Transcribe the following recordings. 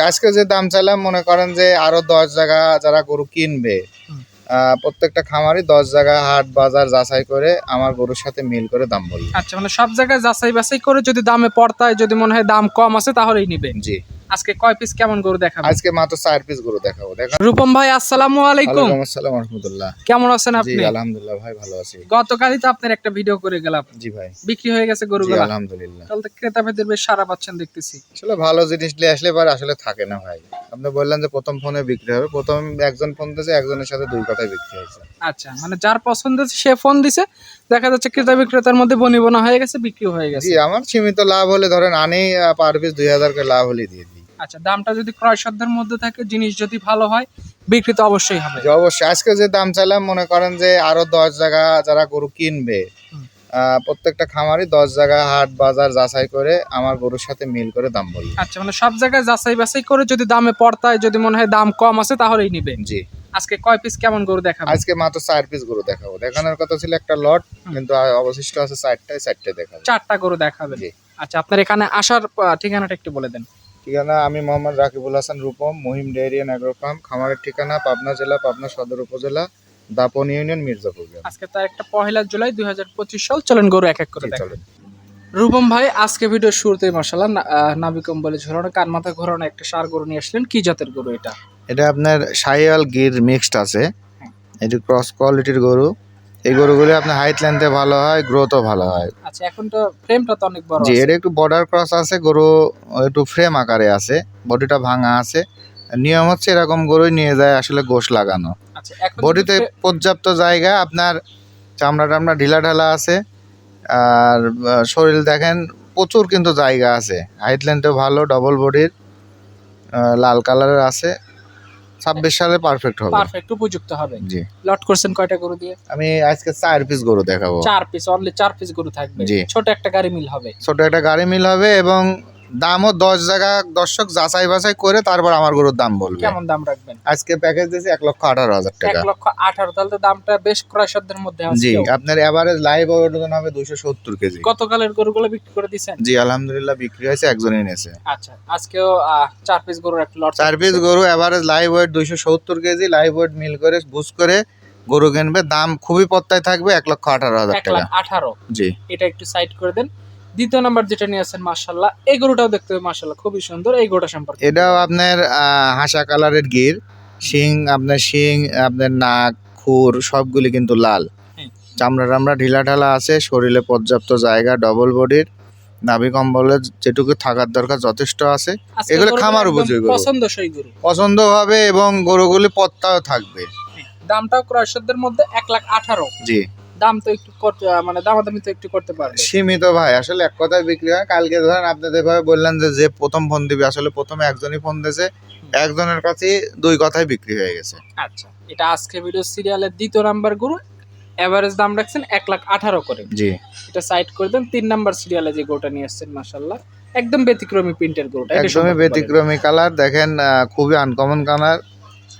আজকে যে দাম চাইলাম মনে করেন যে আরও দশ জায়গা যারা গরু কিনবে প্রত্যেকটা খামারই দশ জায়গা হাট বাজার যাচাই করে আমার গরুর সাথে মিল করে দাম বলি আচ্ছা মানে সব জায়গায় যাচাই বাছাই করে যদি দামে পড়তায় যদি মনে হয় দাম কম আছে তাহলেই নিবেন জি। আজকে কয় পিস কেমন গরু দেখাবেন? আজকে মাত্র চার পিস গরু দেখাবো দেখা রূপম ভাই আসসালামু আলাইকুম। আসসালাম রহমতুল্লাহ। কেমন আছেন আপনি? আলহামদুলিল্লাহ ভাই ভালো আছি। গতকালই তো আপনার একটা ভিডিও করে গেলাম। জি ভাই। বিক্রি হয়ে গেছে জি গরুগুলো। আলহামদুলিল্লাহ। তাহলে তো ক্রেতা ভেদের বেশ সারা পাচ্ছেন দেখতেছি। আসলে ভালো জিনিস নিয়ে আসলে পরে আসলে থাকে না ভাই। আপনি বললেন যে প্রথম ফোনে বিক্রি হবে প্রথম একজন ফোন দিয়েছে একজনের সাথে দুই কথাই বিক্রি হয়েছে। আচ্ছা মানে যার পছন্দ সে ফোন দিছে। দেখা যাচ্ছে ক্রেতা বিক্রেতার মধ্যে বনিবনা হয়ে গেছে বিক্রি হয়ে গেছে। জি আমার সীমিত লাভ হলে ধরেন আনি পার পিস দুই হাজার করে লাভ হলে দিয়ে দিই। আচ্ছা দামটা যদি ক্রয় সাধ্যের মধ্যে থাকে জিনিস যদি ভালো হয় বিক্রি তো অবশ্যই হবে। অবশ্যই। আজকে যে দাম চাইলাম মনে করেন যে আরও দশ জায়গা যারা গরু কিনবে প্রত্যেকটা খামারই দশ জায়গা হাট বাজার যাচাই করে আমার গরুর সাথে মিল করে দাম বলবে আচ্ছা মানে সব জায়গায় যাচাই বাছাই করে যদি দামে পড়তায় যদি মনে হয় দাম কম আছে তাহলেই নিবে। জি। আজকে কয় পিস কেমন গরু দেখাবেন আজকে মাত্র চার পিস গরু দেখাবো। দেখানোর কথা ছিল একটা লট কিন্তু অবশিষ্ট আছে চারটায় চারটে দেখাবো। চারটা গরু দেখাবেন। জি। আচ্ছা আপনার এখানে আসার ঠিকানাটা একটু বলে দেন। ঠিকানা আমি Mohammad Rakibul Hasan Rupam Mohim dairy and agro farm খামারের ঠিকানা পাবনা জেলা পাবনা সদর উপজেলা দাপন ইউনিয়ন মির্জাপুর আজকে তার একটা পহেলা জুলাই দুই হাজার পঁচিশ সাল। চলেন গরু এক এক করে চলেন। রূপম ভাই আজকে ভিডিও শুরুতেই মশালা নাবি কম্বলে ঝোলানো কান মাথা ঘোরানো একটা সার গরু নিয়ে আসলেন। কি জাতের গরু এটা? এটা আপনার সাইয়াল গির মিক্সড আছে। এটি ক্রস কোয়ালিটির গরু। এই গরুগুলি আপনার হাইট লেন্থে ভালো হয় গ্রোথও ভালো হয়। আচ্ছা এখন তো ফ্রেমটা তো অনেক বড় জি। এটা একটু বর্ডার ক্রস আছে গরু একটু ফ্রেম আকারে আছে বডিটা ভাঙা আছে। নিয়ম হচ্ছে এরকম গরুই নিয়ে যায় আসলে গোশ লাগানো। আচ্ছা বডিতে পর্যাপ্ত জায়গা আপনার চামড়া টামড়া ঢিলা ঢালা আছে আর শরীর দেখেন প্রচুর কিন্তু জায়গা আছে। হাইট লেন্থও ভালো ডবল বডির লাল কালারের আছে। ছাব্বিশ সালে পারফেক্ট হবে। পারফেক্ট উপযুক্ত হবে। জি। লট করছেন কয়টা গরু দিয়ে? আমি আজকে চার পিস গরু দেখাবো। চার পিস অনলি চার পিস গরু থাকবে। ছোট একটা গাড়ি মিল হবে। ছোট একটা গাড়ি মিল হবে এবং দামও দশ জায়গা দর্শক যাচাই বাছাই করে তারপর আমার গরুর দাম বলবে। কেমন দাম রাখবেন? আজকে প্যাকেজ দিয়েছি এক লক্ষ আঠারো হাজার টাকা। এক লক্ষ আঠারো তাহলে তো দামটা বেশ ক্রয়সাধ্যের মধ্যে আছে। জি আপনার এভারেজ লাইভ ওজন হবে দুশো সত্তর কেজি। গতকালের গরুগুলো বিক্রি করে দিছেন জি আলহামদুলিল্লাহ বিক্রি হয়েছে একজনই এনেছে আচ্ছা আজকেও চার পিস গরুর একটা লট চার পিস গরু এভারেজ লাইভ ওয়েট দুইশো সত্তর কেজি লাইভ ওয়েট মিল করে বুঝ করে গরু কিনবে। দাম খুবই পত্তায় থাকবে এক লক্ষ আঠারো হাজার টাকা। আঠারো। জি। এটা একটু সাইড করে দেন। দ্বিতীয় নাম্বার যেটা নিয়ে আসেন মার্শাল্লাহ এই গরুটাও দেখতে হবে মার্শাল্লাহ খুবই সুন্দর এই গরুটা সম্পর্কে। এটাও আপনার হাসা কালারের গির শিং আপনার শিং আপনার নাক খুর সবগুলি কিন্তু লাল। চামড়া টামড়া ঢিলা ঢালা আছে শরীরে পর্যাপ্ত জায়গা ডবল বডির নাভি কম্বলে যেটুকু থাকার দরকার যথেষ্ট আছে। এগুলো খামার উপযোগী গরু। পছন্দসই গরু। পছন্দ হবে এবং গরুগুলি পত্তাও থাকবে। দামটাও ক্রয় সাধ্যের মধ্যে এক লাখ আঠারো। জি। দাম তো একটু করতে মানে দামাদামি তো একটু করতে পারবে। সীমিত ভাই আসলে এক কথায় বিক্রি হয়। কালকে ধরেন আপনি যেভাবে বললেন যে যে প্রথম ফোন দিবে আসলে প্রথমে একজনই ফোন দিয়েছে একজনের কাছে দুই কথাই বিক্রি হয়ে গেছে। আচ্ছা এটা আজকে ভিডিও সিরিয়ালের দ্বিতীয় নাম্বার গরু এভারেজ দাম রাখছেন এক লাখ আঠারো করে। জি। এটা সাইড করে দেন তিন নাম্বার সিরিয়ালে যে গরুটা নিয়ে আসছেন মাসাল্লাহ একদম ব্যতিক্রমী প্রিন্টের গরুটা। একদমই ব্যতিক্রমী কালার দেখেন খুবই আনকমন কালার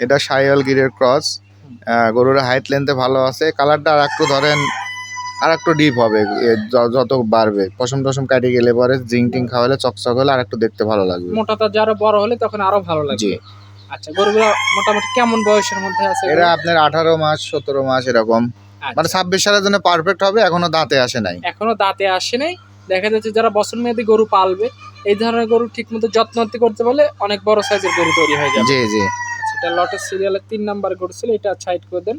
এটা সাইয়াল গিরের ক্রস গরুর হাইট লেন্থে ভালো আছে। কালারটা আর একটু ধরেন আর একটু ডিপ হবে যত বাড়বে। পশম টসম কাটে গেলে পরে জিং টিং খাওয়ালে চকচক হলে আর একটু দেখতে ভালো লাগবে। মোটাটা যারা বড় হলে তখন আরও ভালো লাগবে। আচ্ছা গরুগুলো মোটামুটি কেমন বয়সের মধ্যে আছে? এরা আপনার আঠারো মাস সতেরো মাস এরকম। আচ্ছা, মানে ছাব্বিশ সালের জন্য পারফেক্ট হবে এখনও দাঁতে আসে নাই। এখনও দাঁতে আসে নাই। দেখা যাচ্ছে যারা বছর মেয়াদি গরু পালবে এই ধরনের গরু ঠিক মতো যত্নতি করতে পারলে অনেক বড় সাইজের গরু তৈরি হয়ে যাবে। জি জি। এটা লটের সিরিয়ালের তিন নাম্বার গরু এটা সাইড করে দেন।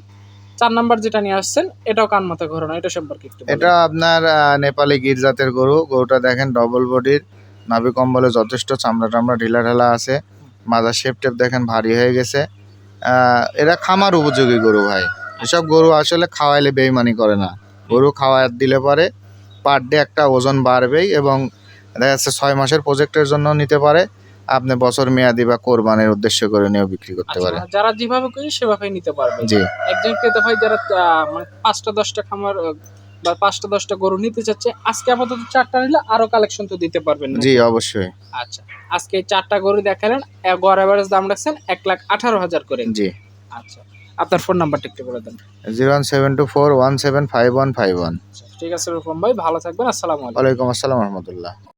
চার নাম্বার যেটা নিয়ে আসছেন, এটাও কান মাথা ঘোরানো, এটা সম্পর্কে একটু। এটা আপনার নেপালি গির জাতের গরু, গরুটা দেখেন ডবল বডির নাভি কম্বলে যথেষ্ট, চামড়া টামড়া, ঢিলা ঢালা আছে মাজার শেপ টেপ দেখেন ভারী হয়ে গেছে। এরা খামার উপযোগী গরু ভাই। এসব গরু আসলে খাওয়াইলে বেইমানি করে না। গরু খাওয়াই দিলে পরে পার ডে একটা ওজন বাড়বেই এবং দেখা যাচ্ছে ছয় মাসের প্রজেক্টের জন্য নিতে পারে। আপনি বছর মেয়াদি বা কোরবানির উদ্দেশ্য করে নিয়েও বিক্রি করতে আচ্ছা, পারে। মানে যারা যেভাবে করি সেভাবে নিতে পারবে। জি। একজন ক্রেতা ভাই যারা মানে পাঁচটা দশটা খামার বা পাঁচটা দশটা গরু নিতে চাচ্ছে আজকে আপাতত চারটা নিলে আরও কালেকশন তো দিতে পারবেন জি অবশ্যই। আচ্ছা আজকে চারটা গরু দেখালেন গড় এভারেজ দাম রাখছেন এক লাখ আঠারো হাজার করে। জি। আচ্ছা আপনার ফোন নাম্বারটা একটু বলে দেন। Zero one seven two four one seven five one five one. আচ্ছা, ঠিক আছে রূপম ভাই ভালো থাকবেন আসসালামু আলাইকুম। আসসালাম রহমতুল্লাহ।